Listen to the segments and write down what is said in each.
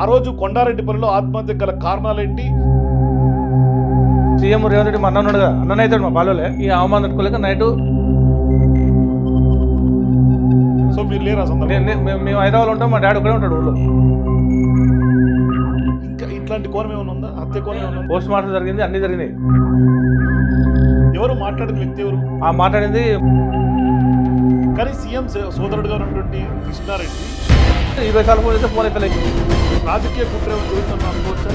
ఆ రోజు కొండారెడ్డిపల్లిలో ఆత్మహత్య గల కారణాలేంటి? సీఎం రేవంత్ రెడ్డి మా అన్న ఉన్నాడు కదా అన్న అవుతాడు మా బాలోలే. ఈ అవమానం తట్టుకోలేక నైట్ సో మీరు లేరు మేము హైదరాబాద్ ఉంటాం మా డాడీ ఒకడే ఉంటాడు ఊళ్ళో ఇంకా ఇట్లాంటి కోణం ఏమైనా ఉందా? హత్య కోణం ఏమైనా పోస్ట్ మార్టం జరిగింది అన్ని జరిగినాయి. ఎవరు మాట్లాడిన వ్యక్తి ఎవరు? ఆ మాట్లాడింది కానీ సీఎం సోదరుడుగా ఉన్నటువంటి కృష్ణారెడ్డి ఇరవై చేస్తే ఫోన్ ఎత్తలేదు రాజకీయ కుట్ర అనుకోవచ్చా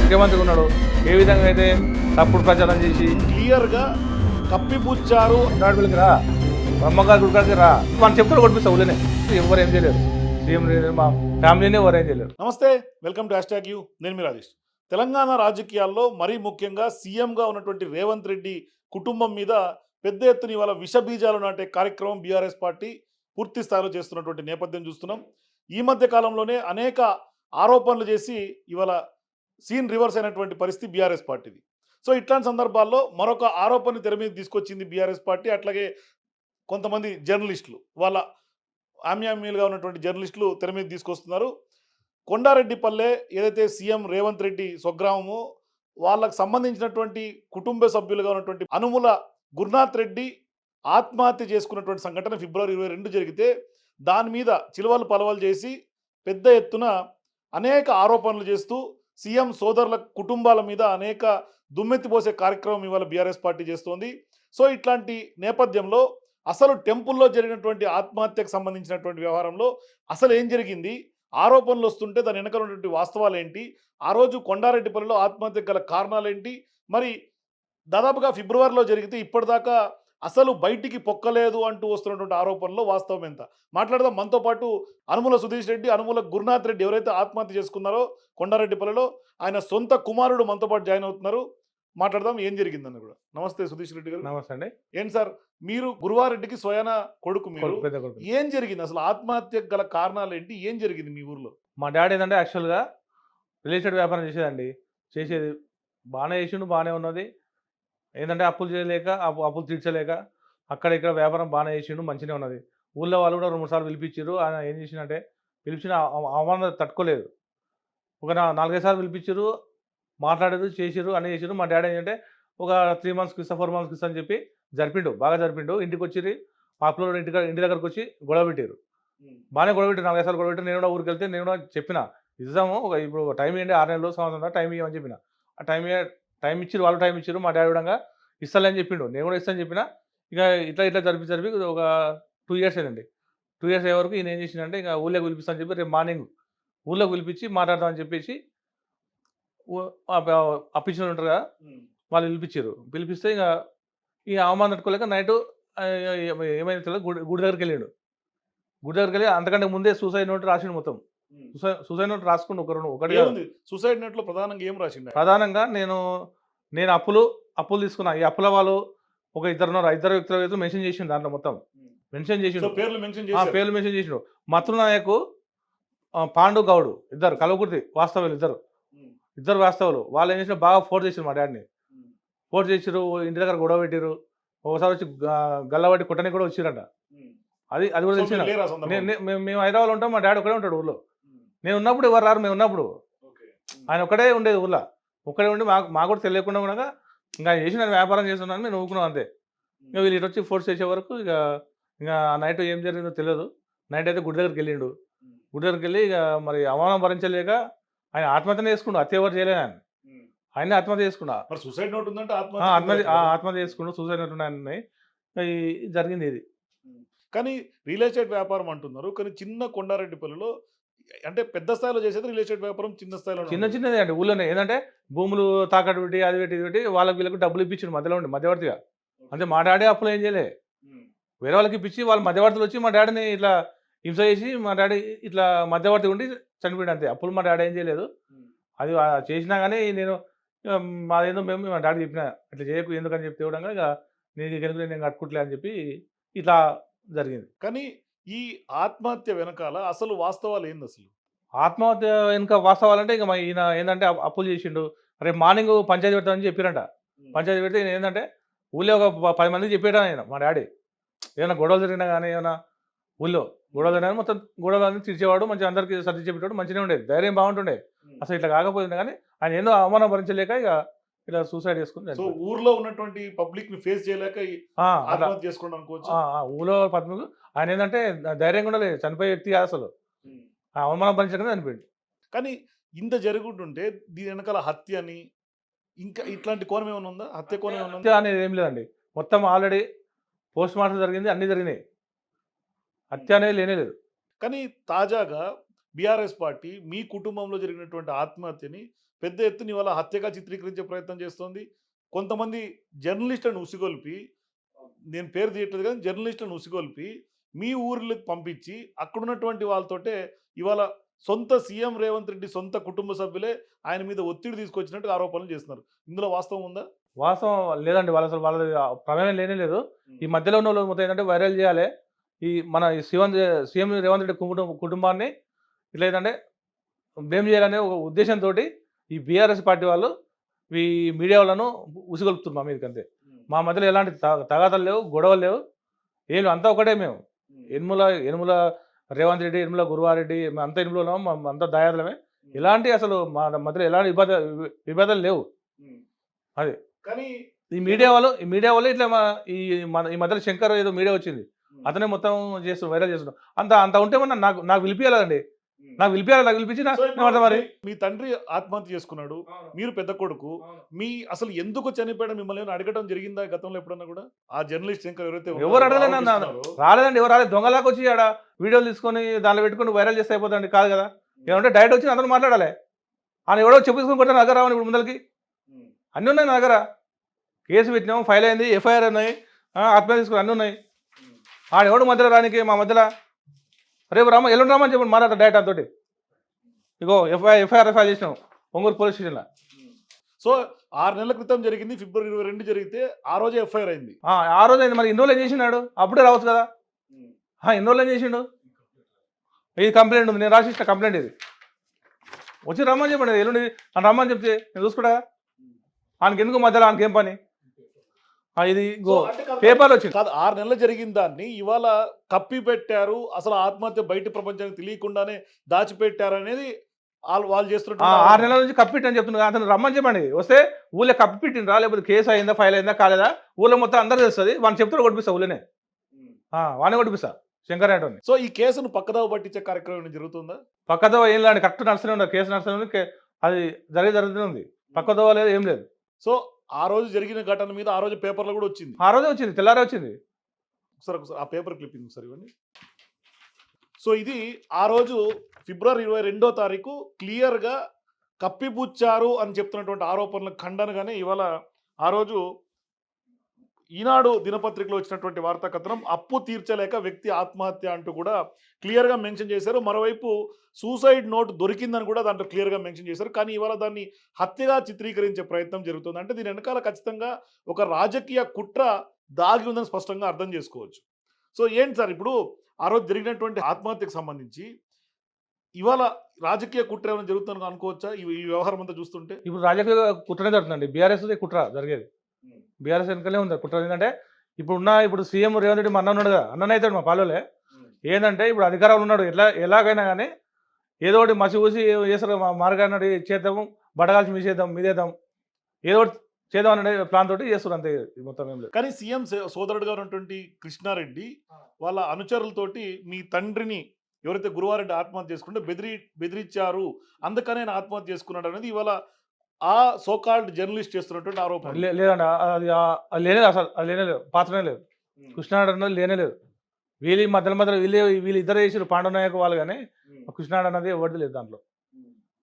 ముఖ్యమంత్రి ఉన్నాడు. ఏ విధంగా అయితే తప్పుడు ప్రచారం చేసి క్లియర్గా కప్పిపుచ్చారు రా. అమ్మగారు గుడికాడికి రా. మనం చెప్పులు కొట్టిస్తా ఊళ్ళనే. ఎవరు ఏం చేయలేరు. సీఎం మా ఫ్యామిలీనే ఎవరు ఏం చేయలేరు. నమస్తే welcome to hashtag U. నేను మీ రాజేష్. తెలంగాణ రాజకీయాల్లో మరీ ముఖ్యంగా సీఎంగా ఉన్నటువంటి రేవంత్ రెడ్డి కుటుంబం మీద పెద్ద ఎత్తున ఇవాళ విష బీజాలు నాటే కార్యక్రమం బీఆర్ఎస్ పార్టీ పూర్తి స్థాయిలో చేస్తున్నటువంటి నేపథ్యం చూస్తున్నాం. ఈ మధ్య కాలంలోనే అనేక ఆరోపణలు చేసి ఇవాళ సీన్ రివర్స్ అయినటువంటి పరిస్థితి బీఆర్ఎస్ పార్టీది. సో ఇట్లాంటి సందర్భాల్లో మరొక ఆరోపణని తెర మీద తీసుకొచ్చింది బీఆర్ఎస్ పార్టీ. అట్లాగే కొంతమంది జర్నలిస్టులు వాళ్ళ ఆమ్యామ్యులుగా ఉన్నటువంటి జర్నలిస్టులు తెర మీద తీసుకొస్తున్నారు. కొండారెడ్డిపల్లె ఏదైతే సీఎం రేవంత్ రెడ్డి స్వగ్రామము వాళ్ళకు సంబంధించినటువంటి కుటుంబ సభ్యులుగా ఉన్నటువంటి అనుముల గురునాథ్ రెడ్డి ఆత్మహత్య చేసుకున్నటువంటి సంఘటన ఫిబ్రవరి ఇరవై రెండు జరిగితే దాని మీద చిలువలు పలవలు చేసి పెద్ద ఎత్తున అనేక ఆరోపణలు చేస్తూ సీఎం సోదరుల కుటుంబాల మీద అనేక దుమ్మెత్తిపోసే కార్యక్రమం ఇవాళ బీఆర్ఎస్ పార్టీ చేస్తోంది. సో ఇట్లాంటి నేపథ్యంలో అసలు టెంపుల్లో జరిగినటువంటి ఆత్మహత్యకు సంబంధించినటువంటి వ్యవహారంలో అసలు ఏం జరిగింది? ఆరోపణలు వస్తుంటే దాని వెనకాల ఉన్నటువంటి వాస్తవాలు ఏంటి? ఆ రోజు కొండారెడ్డిపల్లిలో ఆత్మహత్య గల కారణాలు ఏంటి? మరి దాదాపుగా ఫిబ్రవరిలో జరిగితే ఇప్పటిదాకా అసలు బయటికి పొక్కలేదు అంటూ వస్తున్నటువంటి ఆరోపణలో వాస్తవం ఎంత? మాట్లాడదాం. మనతో పాటు అనుముల సుధీష్ రెడ్డి అనుముల గురునాథ్ రెడ్డి ఎవరైతే ఆత్మహత్య చేసుకున్నారో కొండారెడ్డిపల్లిలో ఆయన సొంత కుమారుడు మనతో పాటు జాయిన్ అవుతున్నారు. మాట్లాడదాం. ఏం జరిగిందని కూడా. నమస్తే సుధీష్ రెడ్డి గారు. నమస్తే అండి. ఏంటి సార్? మీరు గురువారెడ్డికి స్వయాన కొడుకు మీరు? ఏం జరిగింది? అసలు ఆత్మహత్య గల కారణాలు ఏంటి? ఏం జరిగింది మీ ఊర్లో? మా డాడీ ఏంటంటే యాక్చువల్గా ఎస్టేట్ వ్యాపారం చేసేదండి. చేసేది బాగానే చేసిండు బాగానే ఉన్నది. ఏంటంటే అప్పులు చేయలేక అప్పు అప్పులు తీర్చలేక అక్కడ ఇక్కడ వ్యాపారం బాగానే చేసిండు మంచిగా ఉన్నది. ఊళ్ళో వాళ్ళు కూడా రెండు సార్లు పిలిపించారు ఆయన ఏం చేసిందంటే పిలిచిన అవ- అవమానం తట్టుకోలేదు. ఒక నాలుగైదు సార్లు పిలిపించారు మాట్లాడారు చేసిరు అన్నీ చేసిరు మా డాడీ ఏంటంటే ఒక త్రీ మంత్స్కి ఇస్తా ఫోర్ మంత్స్కి ఇస్తా అని చెప్పి జరిపిండు బాగా జరిపిండు. ఇంటికి వచ్చి పాపలో ఇంటి ఇంటి దగ్గరకు వచ్చి గొడవ పెట్టారు బాగానే గొడవ పెట్టి నాలుగైదు సార్లు గొడవ పెట్టి నేను కూడా ఊరికి వెళ్తే నేను కూడా చెప్పిన ఇద్దాము ఒక ఇప్పుడు టైం ఇవ్వండి ఆరు నెలలు సంవత్సరం టైం ఇవ్వమని చెప్పిన. ఆ టైం టైం ఇచ్చారు వాళ్ళు టైం ఇచ్చారు మా డాడీ కూడా ఇస్తానని చెప్పిండు. నేను కూడా ఇస్తాను చెప్పిన ఇక ఇట్లా ఇట్లా జరిపి జరిపి ఒక టూ ఇయర్స్ అయిందండి. టూ ఇయర్స్ అయ్యే వరకు ఈయన ఏం చేసిందంటే ఇక ఊళ్ళోకి పిలిపిస్తాను చెప్పి రేపు మార్నింగ్ ఊళ్ళోకి పిలిపించి మాట్లాడదామని చెప్పేసి అప్పించిన వాళ్ళు ఉంటారు కదా వాళ్ళు పిలిపించారు. పిలిపిస్తే ఇక ఈ అవమానం తట్టుకోలేక నైట్ ఏమైంది గుడి గుడి దగ్గరికి వెళ్ళాడు. గుడి దగ్గరికి వెళ్ళి అంతకంటే ముందే సూసైడ్ నోట్ రాసిండు మొత్తం. సూసైడ్ నోట్ రాసుకుండు ఒక రెండు ఒకటి సూసైడ్ నెట్లో ప్రధానంగా ఏం రాసిండు? ఆయన? ప్రధానంగా నేను నేను అప్పులు అప్పులు తీసుకున్నా. ఈ అప్పుల వాళ్ళు ఒక ఇద్దరు ఇద్దరు వ్యక్తుల వ్యక్తులు మెన్షన్ చేసిండు దాంట్లో మొత్తం. మెన్షన్ చేసిండు. పేర్లు మెన్షన్ పేర్లు మెన్షన్ చేసిండు. మత్రు నాయకు ఆ, పాండు గౌడు ఇద్దరు కలవకుర్తి వాస్తవులు ఇద్దరు. ఇద్దరు వాస్తవులు వాళ్ళు ఏం చేసిన బాగా ఫోర్స్ చేసారు మా డాడీని. ఫోర్స్ చేసిరు ఇంటి దగ్గర గొడవ పెట్టిరు ఒకసారి వచ్చి గల్లబట్టి కుట్టని కూడా వచ్చిరంట. అది అది కూడా తెలిసిన? మేము హైదరాబాద్ ఉంటాం మా డాడీ ఒకడే ఉంటాడు ఊళ్ళో నేను ఉన్నప్పుడు ఎవరు రారు? మేము ఉన్నప్పుడు ఆయన ఒకడే ఉండేది ఊళ్ళో ఒక్కడే ఉండి మాకు మాకు కూడా తెలియకుండా ఉండగా ఇంకా ఆయన చేసి నేను వ్యాపారం చేస్తున్నాను నేను ఊరుకున్నాను అంతే. ఇంకా వీళ్ళు ఇటు వచ్చి ఫోర్స్ చేసే వరకు ఇక ఇంకా ఆ నైట్ ఏం జరిగిందో తెలియదు. నైట్ అయితే గుడి దగ్గరికి వెళ్ళిండు. గుడి దగ్గరికి వెళ్ళి ఇక మరి అవమానం భరించలేక ఆయన ఆత్మహత్య చేసుకుండు హత్య ఎవరు చేయలేదు ఆయన. ఆయన ఆత్మహత్య చేసుకున్నా. మరి సూసైడ్ నోట్ ఉందంటే ఆత్మహత్య ఆత్మహత్య చేసుకుండు సూసైడ్ ఉన్నాయి ఈ జరిగింది ఇది. కానీ రియల్ ఎస్టేట్ వ్యాపారం అంటున్నారు. కానీ చిన్న కొండారెడ్డిపల్లిలో అంటే పెద్ద స్థాయిలో చేసేది రియల్ ఎస్టేట్ వ్యాపారం చిన్న స్థాయిలో చిన్న చిన్నదే అండి ఊళ్ళోనే. ఏంటంటే భూములు తాకట్టు పెట్టి అది పెట్టి ఇది పెట్టి వాళ్ళకి వీళ్ళకి డబ్బులు ఇప్పించారు మధ్యలో ఉండి మధ్యవర్తిగా. అంటే మా డాడీ అప్పులు ఏం చేయలే. వేరే వాళ్ళకి ఇప్పించి వాళ్ళ మధ్యవర్తులు వచ్చి మా డాడీని ఇట్లా హింస చేసి మా డాడీ ఇట్లా మధ్యవర్తి ఉండి చనిపోయాడు అంతే. అప్పులు మా డాడీ ఏం చేయలేదు. అది చేసినా కానీ నేను మాదేందో మేము మా డాడీ చెప్పిన ఇట్లా చేయకు ఎందుకని చెప్తే కూడా ఇక నేను ఎందుకు నేను కట్టుకుంటలే అని చెప్పి ఇట్లా జరిగింది. కానీ ఈ ఆత్మహత్య వెనకాల అసలు వాస్తవాలు ఏంది అసలు? ఆత్మహత్య వెనుక వాస్తవాలంటే ఇక మా ఈయన ఏంటంటే అప్పు- అప్పులు చేసిండు. రేపు మార్నింగ్ పంచాయతీ పెడతామని చెప్పిరంట. పంచాయతీ పెడితే ఈయన ఏంటంటే ఊళ్ళో ఒక పది మందికి చెప్పాడు ఆయన మా డాడీ. ఏమైనా గొడవలు జరిగినా కానీ ఏమైనా ఊళ్ళో గొడవలు అయినా మొత్తం గొడవలు అన్ని తీర్చేవాడు మంచిగా అందరికీ సర్ది చెప్పేవాడు మంచిగా ఉండేది. ధైర్యం బాగుంటుండే. అసలు ఇట్లా కాకపోయింది కానీ ఆయన ఏందో అవమానం భరించలేక ఇక ఇలా సూసైడ్ చేసుకుని సో. ఊర్లో ఉన్నటువంటి పబ్లిక్ని ఫేస్ చేయలేక ఆత్మహత్య చేసుకోవడం అనుకోవచ్చు? ఊళ్ళో పద్మకు ఆయన ఏంటంటే ధైర్యంగా ఉండలేదు చనిపోయే వ్యక్తి అసలు. ఆ అవమానం భరించకుండా చనిపోయాడు. కానీ ఇంత జరుగుతుంటే దీని వెనకాల హత్య అని ఇంకా ఇట్లాంటి కోణం ఏమైనా ఉందా? హత్య కోణం ఏమైనా ఉందా? హత్య అనేది ఏం లేదండి. మొత్తం ఆల్రెడీ పోస్ట్ మార్టం జరిగింది అన్ని జరిగినాయి. హత్య అనేది లేనే లేదు. కానీ తాజాగా బీఆర్ఎస్ పార్టీ మీ కుటుంబంలో జరిగినటువంటి ఆత్మహత్యని పెద్ద ఎత్తున ఇవాళ హత్యగా చిత్రీకరించే ప్రయత్నం చేస్తోంది. కొంతమంది జర్నలిస్టులను ఉసిగొల్పి నేను పేరు తీయట్లేదు కానీ జర్నలిస్టులను ఉసిగొల్పి మీ ఊర్లకు పంపించి అక్కడున్నటువంటి వాళ్ళతోటే ఇవాళ సొంత సీఎం రేవంత్ రెడ్డి సొంత కుటుంబ సభ్యులే ఆయన మీద ఒత్తిడి తీసుకొచ్చినట్టు ఆరోపణలు చేస్తున్నారు. ఇందులో వాస్తవం ఉందా? వాస్తవం లేదండి. వాళ్ళు అసలు వాళ్ళ ప్రమేయం లేనే లేదు. ఈ మధ్యలో ఉన్న వాళ్ళు మొత్తం ఏంటంటే వైరల్ చేయాలి. ఈ మన ఈ సీఎం సీఎం రేవంత్ రెడ్డి కుటుంబ కుటుంబాన్ని ఇట్లా ఏంటంటే బ్లేమ్ చేయాలనే ఒక ఉద్దేశంతో ఈ బీఆర్ఎస్ పార్టీ వాళ్ళు ఈ మీడియా వాళ్ళను ఉసిగొలుపుతున్నారు మా మీదకి అంతే మా మధ్యలో ఎలాంటి తగాదాలు లేవు గొడవలు లేవు ఏం అంతా ఒకటే మేము. ఎనుముల ఎనుముల రేవంత్ రెడ్డి ఎనుముల గురువారెడ్డి అంతా ఎనుములో ఉన్నాం మా- అంతా దయాదులమే. ఎలాంటి అసలు మా మధ్యలో ఎలాంటి వివాద విభేదాలు లేవు. అది. కానీ ఈ మీడియా వాళ్ళు ఈ మీడియా వాళ్ళు ఇట్లా మా ఈ ఈ మధ్యలో శంకర్ ఏదో మీడియా వచ్చింది. అతనే మొత్తం చేస్తు వైరల్ చేస్తున్నాం అంత అంత ఉంటే మన నాకు నాకు పిలిపియాలండి నాకు పిలిపియాలి నాకు పిలిపించి మరి? మీ- తండ్రి ఆత్మహత్య చేసుకున్నాడు. మీరు పెద్ద కొడుకు. మీ అసలు ఎందుకు చనిపోయాడు మిమ్మల్ని అడగడం జరిగిందా గతంలో ఎప్పుడన్నా కూడా? ఆ జర్నలిస్ట్ శంకర్ ఎవరైతే ఎవరు అడగలేదు రాలేదండి ఎవరు రాలేదు. దొంగలాగా వచ్చి ఆడ వీడియోలు తీసుకొని దానిలో పెట్టుకొని వైరల్ చేస్తే అయిపోతుందండి. కాదు కదా. ఏమంటే డైరెక్ట్ వచ్చి అందరూ మాట్లాడాలి. ఆయన ఎవడో చెప్పుకొని కొట్టాను దగ్గర రావని ఇప్పుడు ముందరికి అన్నీ ఉన్నాయి నా దగ్గర. కేసు పెట్టినాం ఫైల్ అయింది ఎఫ్ఐఆర్ ఉన్నాయి ఆత్మహత్య తీసుకుని అన్నీ ఉన్నాయి. ఉమ్. ఆడ ఎవడు మధ్యలో రానికి మా మధ్యలో? రేపు రామ ఎల్లుండి రామని చెప్పండి మాట్లాడతా డైరెక్ట్ అంతోటి ఇగో ఎఫ్ఐఆర్ ఎఫ్ఐఆర్ ఫైల్ చేసినాం ఒంగోలు పోలీస్ స్టేషన్లో. సో ఆరు నెలల క్రితం జరిగింది ఫిబ్రవరి ఇరవై రెండు జరిగితే ఆ రోజే ఎఫ్ఐఆర్ అయింది. ఆ, రోజు అయింది. మరి ఇన్ని రోజులు ఏం చేసినాడు? అప్పుడే రావచ్చు కదా? ఆ, ఎన్ని రోజులు ఏం చేసిండు? ఇది కంప్లైంట్ ఉంది. నేను రాసిచ్చిన కంప్లైంట్ ఇది. వచ్చి రమ్మని చెప్పండి. ఎల్లుండి అని రమ్మని చెప్తే నేను చూసుకుంటా ఆయనకి ఎందుకు మధ్యలో ఆయనకి ఏం పని? ఇది పేపర్లు వచ్చింది. కాదు ఆరు నెలలు జరిగిన దాన్ని ఇవాళ కప్పి పెట్టారు అసలు ఆత్మహత్య బయట ప్రపంచానికి తెలియకుండానే దాచిపెట్టారు అనేది వాళ్ళు వాళ్ళు ఆ, చేస్తున్న ఆరు నెలల నుంచి కప్పిట్ అని చెప్తున్నా అతను రమ్మని చెప్పండి. వస్తే ఊళ్ళో కప్పిట్టిండ్రా లేకపోతే కేసు అయిందా ఫైల్ అయిందా కాలేదా? ఊళ్ళో మొత్తం అందరూ తెలుస్తుంది. వాడిని చెప్తారు కొట్టిపిస్తా ఊళ్ళోనే. వాడిని కొట్టిపిస్తా. శంకర్ అంటోని సో ఈ కేసును పక్కదావ పట్టించే కార్యక్రమం జరుగుతుందా? పక్కదో ఏం లేదు. కరెక్ట్ నడుస్తూనే ఉంది కేసు నడుస్తూనే అది జరిగి జరుగుతూనే ఉంది. పక్కదో లేదు ఏం లేదు. సో ఆ రోజు జరిగిన ఘటన మీద ఆ రోజు పేపర్లో కూడా వచ్చింది. ఆ రోజే వచ్చింది. తెల్లారే వచ్చింది. ఒకసారి ఒకసారి ఆ పేపర్ క్లిప్పింగ్ ఒకసారి ఇవ్వండి. సో ఇది ఆ రోజు ఫిబ్రవరి ఇరవై రెండో తారీఖు క్లియర్గా కప్పిపుచ్చారు అని చెప్తున్నటువంటి ఆరోపణల ఖండనగానే ఇవాళ ఆ రోజు ఈనాడు దినపత్రికలో వచ్చినటువంటి వార్తా కథనం అప్పు తీర్చలేక వ్యక్తి ఆత్మహత్య అంటూ కూడా క్లియర్గా మెన్షన్ చేశారు. మరోవైపు సూసైడ్ నోట్ దొరికిందని కూడా దాంట్లో క్లియర్గా మెన్షన్ చేశారు. కానీ ఇవాళ దాన్ని హత్యగా చిత్రీకరించే ప్రయత్నం జరుగుతుంది. అంటే దీని వెనకాల ఖచ్చితంగా ఒక రాజకీయ కుట్ర దాగి ఉందని స్పష్టంగా అర్థం చేసుకోవచ్చు. సో ఏంటి సార్ ఇప్పుడు ఆ రోజు జరిగినటువంటి ఆత్మహత్యకు సంబంధించి ఇవాళ రాజకీయ కుట్ర ఏమైనా జరుగుతుందని అనుకోవచ్చా? ఈ ఈ వ్యవహారం అంతా చూస్తుంటే? ఇప్పుడు రాజకీయ కుట్రనే జరుగుతుందండి. బీఆర్ఎస్ కుట్ర జరిగేది. బీఆర్ఎస్ వెనకలే ఉంది. కుట్ర ఏంటంటే ఇప్పుడు ఉన్న ఇప్పుడు సీఎం రేవంత్ రెడ్డి మా అన్న ఉన్నాడు కదా అన్న అవుతాడు మా పాలోలే. ఏంటంటే ఇప్పుడు అధికారంలో ఉన్నాడు. ఎట్లా ఎలాగైనా కానీ ఏదో ఒకటి మసి ఊసి చేస్తారు. మా మార్గాన్ని చేద్దాము బడగాల్సి మీసేద్దాం మీదేద్దాం. ఏదో ఒకటి చేద్దాం అనే ప్లాన్ తోటి చేస్తారు అంతే మొత్తం ఏం లేదు. కానీ సీఎం సే- సోదరుడుగా ఉన్నటువంటి కృష్ణారెడ్డి వాళ్ళ అనుచరులతోటి మీ తండ్రిని ఎవరైతే గురువారెడ్డి ఆత్మహత్య చేసుకుంటే బెదిరి బెదిరించారు. అందుకనే ఆయన ఆత్మహత్య చేసుకున్నాడు అనేది ఇవాళ ఆ సోకాల్డ్ జర్నలిస్ట్ చేస్తున్నటువంటి ఆరోపణ లేదండి ఆ- అది ఆ- అది లేనే లేదు అసలు అది లేనే లేదు పాత్రనే లేదు. కృష్ణాడు అన్నది లేనే లేదు. వీళ్ళు మధ్యలో మధ్యలో వీళ్ళు వీళ్ళు ఇద్దరు చేసారు పాండవనాయక వాళ్ళు కానీ కృష్ణాడు అన్నది ఎవరిది లేదు దాంట్లో.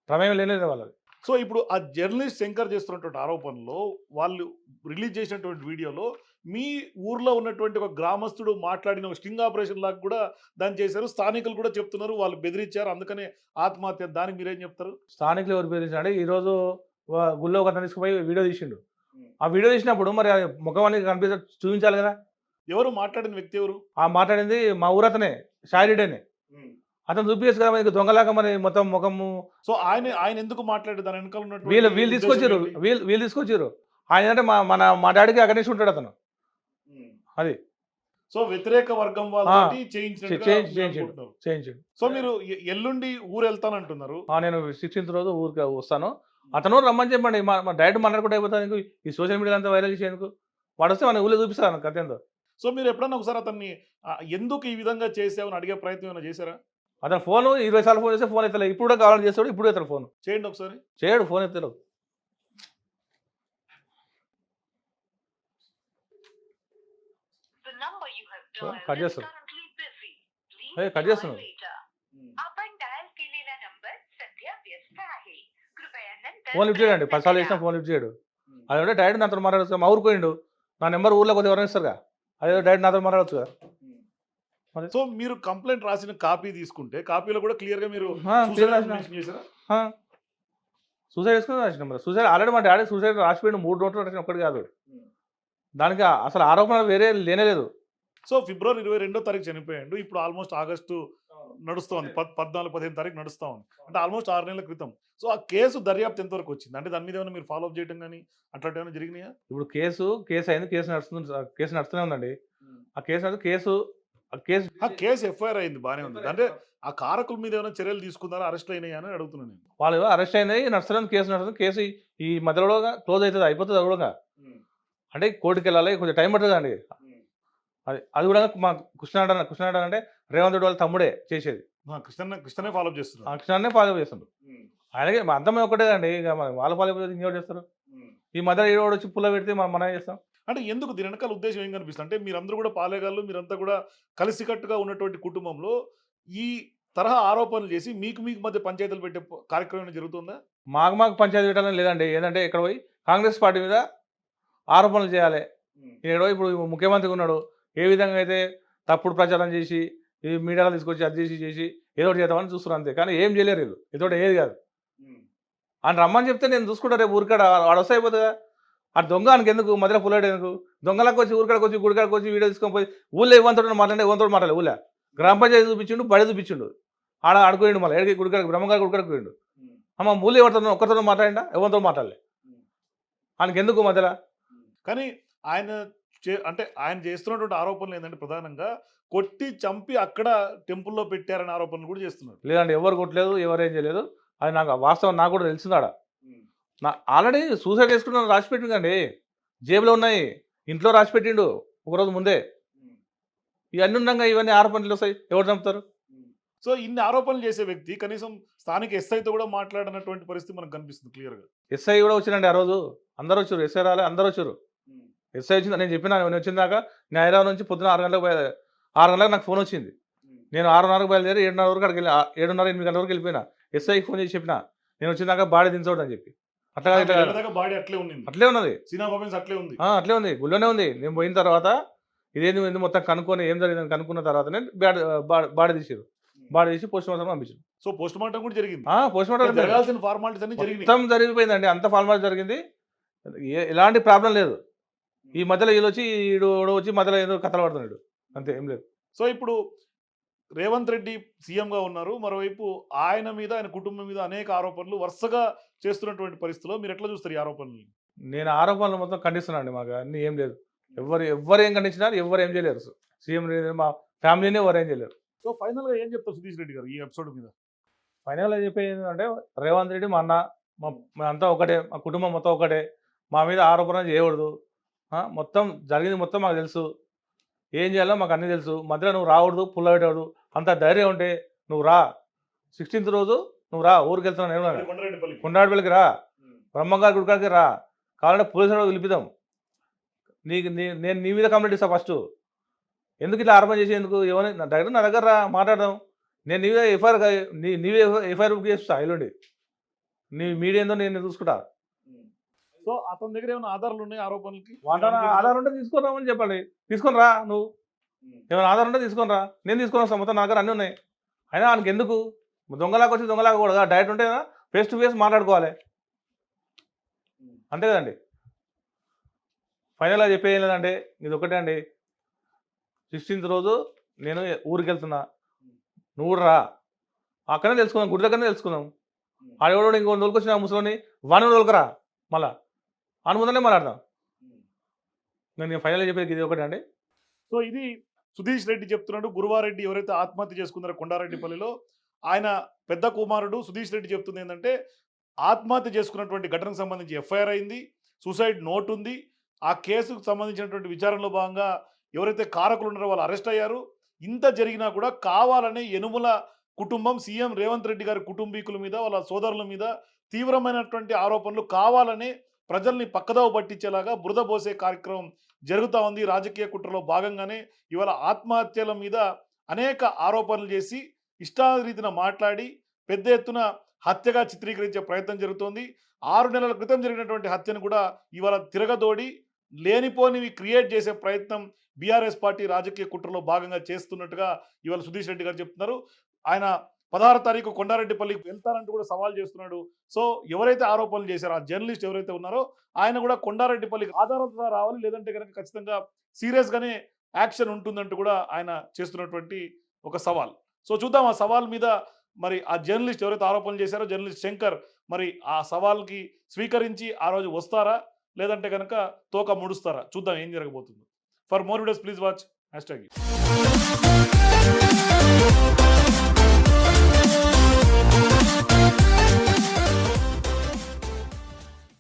ప్రమేయం లేనే లేదు వాళ్ళది. సో ఇప్పుడు ఆ జర్నలిస్ట్ శంకర్ చేస్తున్నటువంటి ఆరోపణలో వాళ్ళు రిలీజ్ చేసినటువంటి వీడియోలో మీ ఊర్లో ఉన్నటువంటి ఒక గ్రామస్తుడు మాట్లాడిన ఒక స్టింగ్ ఆపరేషన్ లాగా కూడా దాన్ని చేశారు. స్థానికులు కూడా చెప్తున్నారు వాళ్ళు బెదిరించారు. అందుకనే ఆత్మహత్య దానికి మీరేం చెప్తారు? స్థానికులు ఎవరు బెదిరించాడు ఈరోజు గుళ్ళో ఒక తీసుకుపోయి వీడియో తీసిండు. ఆ వీడియో తీసినప్పుడు మరి ముఖం అనేది కనిపించ చూపించాలి కదా? ఎవరు మాట్లాడిన వ్యక్తి ఎవరు? ఆ మాట్లాడింది మా ఊరు అతనే షాయిరెడ్డి అతను చూపించచ్చు కదా మరి దొంగలాగా మరి మొత్తం ముఖము. సో ఆయన ఆయన ఎందుకు మాట్లాడారు దాని వెనకాల ఉన్నటువంటి వీళ్ళు వీళ్ళు తీసుకొచ్చారు? వీళ్ళు వీళ్ళు తీసుకొచ్చారు. ఆయన అంటే మా మన మా డాడీకి అగనేసి ఉంటాడు అతను. అది. సో వ్యతిరేక వర్గం మీరు చేయించాడు. సో మీరు ఎల్లుండి ఊరు వెళ్తానంటున్నారు నేను సిక్స్టీన్త్ రోజు ఊరికి వస్తాను. అతను రమ్మని చెప్పండి. మా డైరెక్ట్ మాట్లాడుకుంటే అయిపోతుంది ఎందుకు? ఈ సోషల్ మీడియా అంతా వైరల్ చేసేందుకు. వాడు వస్తే మన ఊళ్ళో చూపిస్తాను కథేందో సో మీరు ఎప్పుడన్నా ఒకసారి అతన్ని ఎందుకు ఈ విధంగా చేసావని అడిగే ప్రయత్నం ఏమైనా చేశారా? అతను ఫోన్ ఇరవై సార్లు ఫోన్ చేస్తే ఫోన్ ఎత్తలేదు ఇప్పుడు కూడా కావాలని చేస్తాడు ఇప్పుడు ఎత్తాడు ఫోన్. చేయండి ఒకసారి. చేయడు ఫోన్ cut is చేస్తాడు. try చేస్తున్నాడు. ఫోన్ లిఫ్ట్ చేయండి పది సార్లు చేసిన ఫోన్ లిఫ్ట్ చేయడు. అదే డైరెక్ట్ నాతో మాట్లాడచ్చు మా ఊరికి పోయిండు. నా నెంబర్ ఊర్లో కొద్దిగా ఎవరైనా ఇస్తారుగా అదే డైరెక్ట్ నాతో మాట్లాడచ్చు కదా సో మీరు కంప్లైంట్ రాసిన కాపీ తీసుకుంటే కాపీలో కూడా క్లియర్గా మీరు సూసైడ్ చేసుకుని రాసిన మరి సూసైడ్ ఆల్రెడీ మా డాడీ సూసైడ్ రాసిపోయిన మూడు నోట్లు రాసిన ఒక్కటి కాదు దానికి అసలు ఆరోపణ వేరే లేనేలేదు సో ఫిబ్రవరి ఇరవై రెండో తారీఖు చనిపోయాడు. ఇప్పుడు ఆల్మోస్ట్ ఆగస్టు నడుస్తోంది పద్ పద్నాలుగు పదిహేను తారీఖు నడుస్తా ఉంది. అంటే ఆల్మోస్ట్ ఆరు నెలల క్రితం. సో ఆ కేసు దర్యాప్తు ఎంతవరకు వచ్చింది? అంటే దాని మీద ఏమైనా మీరు ఫాలో అప్ చేయడం కానీ అట్లాంటి ఏమైనా జరిగినాయా? ఇప్పుడు కేసు కేసు అయింది కేసు నడుస్తుంది కేసు నడుస్తూనే ఉందండి. ఆ కేసు కేసు ఆ కేసు ఆ కేసు ఎఫ్ఐఆర్ అయింది బాగానే ఉంది. అంటే ఆ కారకుల మీద ఏమైనా చర్యలు తీసుకున్నారా? అరెస్ట్ అయినాయా అని అడుగుతున్నాను నేను. వాళ్ళు అరెస్ట్ అయింది నడుస్తుంది కేసు నడుస్తుంది కేసు ఈ- మధ్యలో క్లోజ్ అవుతుంది అయిపోతుంది కూడా. అంటే కోర్టుకి వెళ్ళాలి కొంచెం టైం పడుతుంది అండి అది అది కూడా మా కృష్ణాడ కృష్ణాడ అంటే రేవంత్ రెడ్డి వాళ్ళ తమ్ముడే చేసేది. కృష్ణ కృష్ణనే ఫాలో చేస్తున్నారు కృష్ణాన్నే ఫాలో చేస్తుండ్రు అలాగే మా అంతమే ఒకటే అండి ఇక వాళ్ళ ఫాలో అయిపోతే ఇంకోటి చేస్తారు? ఈ మధ్యలో ఏడో వచ్చి పుల్ల పెడితే మనం మనం చేస్తాం. అంటే ఎందుకు దీని వెనకాల ఉద్దేశం ఏం కనిపిస్తుంది? అంటే మీరందరూ కూడా పాలేగాళ్ళు మీరంతా కూడా కలిసికట్టుగా ఉన్నటువంటి కుటుంబంలో ఈ తరహా ఆరోపణలు చేసి మీకు మీకు మధ్య పంచాయతీలు పెట్టే కార్యక్రమం జరుగుతుందా? మాకు మాకు పంచాయతీ పెట్టాలని లేదండి. ఏంటంటే ఇక్కడ పోయి కాంగ్రెస్ పార్టీ మీద ఆరోపణలు చేయాలి. ఏడో ఇప్పుడు ముఖ్యమంత్రి ఉన్నాడు. ఏ విధంగా అయితే తప్పుడు ప్రచారం చేసి మీడియాలో తీసుకొచ్చి అది చేసి చేసి ఏదో ఒకటి చేద్దామని చూస్తున్నారు అంతే. కానీ ఏం చేయలేరు వీళ్ళు. ఏదో ఒకటి ఏది కాదు. అని రమ్మని చెప్తే నేను చూసుకుంటా రేపు ఊరికాడ వాడు వస్తే అయిపోతుందా ఆ దొంగ ఆయనకి ఎందుకు? మధ్యలో పుల్లాడు ఎందుకు? దొంగలకు వచ్చి ఊరికాడికి వచ్చి గుడికాడికి వచ్చి వీడియో తీసుకొని పోయి ఊళ్ళో ఇవ్వంతోడు మాట్లాడే ఇవ్వంతోడు మాట్లాడలేదు ఊళ్ళో. గ్రామ పంచాయతీ చూపించిండు బడి చూపించిండు. ఆడ ఆడుకోండు మళ్ళీ. ఎక్కడికి గుడికాడికి బ్రహ్మగారి గుడికాడికి పోయిండు. అమ్మ ఊళ్ళో ఎవరితో ఒక్కరితో మాట్లాడిండా? ఎవరితో మాట్లాడలే. ఆయనకి ఎందుకు మధ్యలో? కానీ ఆయన అంటే ఆయన చేస్తున్నటువంటి ఆరోపణలు ఏంటంటే ప్రధానంగా కొట్టి చంపి అక్కడ టెంపుల్లో పెట్టారనే ఆరోపణలు కూడా చేస్తున్నారు. లేదండి ఎవరు కొట్టలేదు ఎవరు ఏం చేయలేదు. అది నాకు వాస్తవం నాకు కూడా తెలిసిందాడ నా ఆల్రెడీ సూసైడ్ చేసుకున్నాను రాసి పెట్టిందండి. జేబులో ఉన్నాయి ఇంట్లో రాసి పెట్టిండు ఒకరోజు ముందే. ఇవన్నీ ఉండగా ఇవన్నీ ఆరోపణలు వస్తాయి ఎవరు చంపుతారు? సో ఇన్ని ఆరోపణలు చేసే వ్యక్తి కనీసం స్థానిక ఎస్ఐతో కూడా మాట్లాడనటువంటి పరిస్థితి మనకు కనిపిస్తుంది క్లియర్గా ఎస్ఐ కూడా వచ్చినండి ఆ రోజు. అందరు వచ్చారు ఎస్ఐ రాలే అందరు వచ్చారు. ఎస్ఐ వచ్చింది? నేను చెప్పిన నేను వచ్చిన దాకా నేను హైదరాబాద్ నుంచి పొద్దున ఆరు గంటలకు బయలు ఆరు గంటలకు నాకు ఫోన్ వచ్చింది. నేను ఆరున్నరకు బయలుదేరి ఏడున్నర వరకు అక్కడికి వెళ్ళి ఏడున్నర ఎనిమిది గంటల వరకు వెళ్ళిపోయినా. ఎస్ఐకి ఫోన్ చేసి చెప్పిన నేను వచ్చిన దాకా బాడీ దించవద్దు అని చెప్పి. అట్లా. బాడీ అట్లే ఉంది అట్లే ఉన్నది. అట్లే ఉంది. అట్లే ఉంది. గుళ్ళోనే ఉంది. నేను పోయిన తర్వాత ఇదేంది ఏంది మొత్తం కనుక్కొని ఏం జరిగిందని కనుక్కున్న తర్వాత నేను బాడీ బాడీ తీసారు బాడీ తీసి పోస్ట్ మార్టం పంపించారు సో పోస్ట్ మార్టం కూడా జరిగింది. పోస్ట్ మార్టం జరగాల్సిన ఫార్మాలిటీస్ అన్ని జరిగినాయి. మొత్తం జరిగిపోయిందండి. అంత ఫార్మాలిటీ జరిగింది. ఏ- ఎలాంటి ప్రాబ్లం లేదు. ఈ మధ్యలో వీళ్ళు వచ్చి ఈడు వచ్చి మధ్యలో ఏదో కథలు పడుతున్నాడు. అంతే ఏం లేదు. సో ఇప్పుడు రేవంత్ రెడ్డి సీఎం గా ఉన్నారు. మరోవైపు ఆయన మీద ఆయన కుటుంబం మీద అనేక ఆరోపణలు వరుసగా చేస్తున్నటువంటి పరిస్థితిలో మీరు ఎట్లా చూస్తారు ఈ ఆరోపణలు నేను ఆరోపణలు మొత్తం ఖండిస్తున్నాను అండి మాకు. అన్ని ఏం లేదు. ఎవరు ఎవరు ఏం ఖండించినారు ఎవరు ఏం చేయలేరు. సీఎం మా ఫ్యామిలీనే ఎవరు ఏం చేయలేరు. సో ఫైనల్గా ఏం చెప్తారు సుధీష్ రెడ్డి గారు ఈ ఎపిసోడ్ మీద? ఫైనల్ చెప్పేది ఏంటంటే రేవంత్ రెడ్డి మా అన్న మా మేమంతా ఒకటే మా కుటుంబం మొత్తం ఒకటే. మా మీద ఆరోపణ చేయకూడదు. మొత్తం జరిగింది మొత్తం మాకు తెలుసు. ఏం చేయాలో మాకు అన్నీ తెలుసు. మధ్యలో నువ్వు రాకూడదు పుల్ల పెట్టకూడదు. అంత ధైర్యం ఉంటే నువ్వు రా. సిక్స్టీన్త్ రోజు నువ్వు రా ఊరికి వెళ్తున్నావు నేను కొండాడిపల్లికి రా. బ్రహ్మంగారి గుడికాడికి రా. కావాలంటే పోలీసులు పిలిపిద్దాం. నీకు నీ నేను నీ మీద కంప్లైంట్ ఇస్తా ఫస్ట్. ఎందుకు ఇట్లా ఆరోపణ చేసి ఎందుకు ఎవరి నా దగ్గర నా దగ్గర రా మాట్లాడదాం. నేను నీవే ఎఫ్ఐఆర్ నీ నీవే ఎఫ్ఐఆర్ బుక్ చేస్తా ఎల్లుండి నీ మీడియా ఏందో నేను చూసుకుంటా. సో అతని దగ్గర ఏమైనా ఆధారాలు ఉన్నాయి ఆరోపణలకి? ఆధార్ ఉంటే తీసుకొని రామని చెప్పండి. తీసుకొని రా నువ్వు. ఏమైనా ఆధార్ ఉంటే తీసుకొని రా. నేను తీసుకొని వస్తాను మొత్తం నా దగ్గర అన్నీ ఉన్నాయి. అయినా ఆయనకి ఎందుకు? దొంగలాగా వచ్చి దొంగలాగా కూడా డైరెక్ట్ ఉంటే ఫేస్ టు ఫేస్ మాట్లాడుకోవాలి. అంతే కదండి. ఫైనల్గా చెప్పేది లేదంటే ఇది ఒకటే అండి. సిక్స్టీన్త్ రోజు నేను ఊరికి వెళ్తున్నా. నువ్వు రా. అక్కడనే తెలుసుకుందాం గుడి దగ్గరనే తెలుసుకుందాం ఆడేవాడు ఇంకో రోజుకి వచ్చిన ముసలోని వాని రోజులకరా మళ్ళా. అని ముందరనే మాట్లాడదాం నేను ఫైనల్గా చెప్పేది ఇది ఒకటే అండి. సో ఇది సుధీష్ రెడ్డి చెప్తున్నాడు గురువారెడ్డి ఎవరైతే ఆత్మహత్య చేసుకున్నారో కొండారెడ్డిపల్లిలో ఆయన పెద్ద కుమారుడు సుధీష్ రెడ్డి చెప్తుంది ఏంటంటే ఆత్మహత్య చేసుకున్నటువంటి ఘటనకు సంబంధించి ఎఫ్ఐఆర్ అయింది సూసైడ్ నోట్ ఉంది ఆ కేసుకు సంబంధించినటువంటి విచారణలో భాగంగా ఎవరైతే కారకులు ఉన్నారో వాళ్ళు అరెస్ట్ అయ్యారు. ఇంత జరిగినా కూడా కావాలనే యనుమల కుటుంబం సీఎం రేవంత్ రెడ్డి గారి కుటుంబీకుల మీద వాళ్ళ సోదరుల మీద తీవ్రమైనటువంటి ఆరోపణలు కావాలనే ప్రజల్ని పక్కదోవ పట్టించేలాగా బురద పోసే కార్యక్రమం జరుగుతూ ఉంది. రాజకీయ కుట్రలో భాగంగానే ఇవాళ ఆత్మహత్యల మీద అనేక ఆరోపణలు చేసి ఇష్టారీతిన మాట్లాడి పెద్ద ఎత్తున హత్యగా చిత్రీకరించే ప్రయత్నం జరుగుతోంది. ఆరు నెలల క్రితం జరిగినటువంటి హత్యను కూడా ఇవాళ తిరగదోడి లేనిపోనివి క్రియేట్ చేసే ప్రయత్నం బీఆర్ఎస్ పార్టీ రాజకీయ కుట్రలో భాగంగా చేస్తున్నట్టుగా ఇవాళ సుధీష్ రెడ్డి గారు చెప్తున్నారు. ఆయన పదహారు తారీఖు కొండారెడ్డిపల్లికి వెళ్తారంటూ కూడా సవాల్ చేస్తున్నాడు. సో ఎవరైతే ఆరోపణలు చేశారో ఆ జర్నలిస్ట్ ఎవరైతే ఉన్నారో ఆయన కూడా కొండారెడ్డిపల్లికి ఆధారాలతో రావాలి లేదంటే కనుక ఖచ్చితంగా సీరియస్గానే యాక్షన్ ఉంటుందంటూ కూడా ఆయన చేస్తున్నటువంటి ఒక సవాల్. సో చూద్దాం ఆ సవాల్ మీద మరి ఆ జర్నలిస్ట్ ఎవరైతే ఆరోపణలు చేశారో జర్నలిస్ట్ శంకర్ మరి ఆ సవాల్కి స్వీకరించి ఆ రోజు వస్తారా? లేదంటే కనుక తోక ముడుస్తారా? చూద్దాం ఏం జరగబోతుందో. For more videos please watch hashtag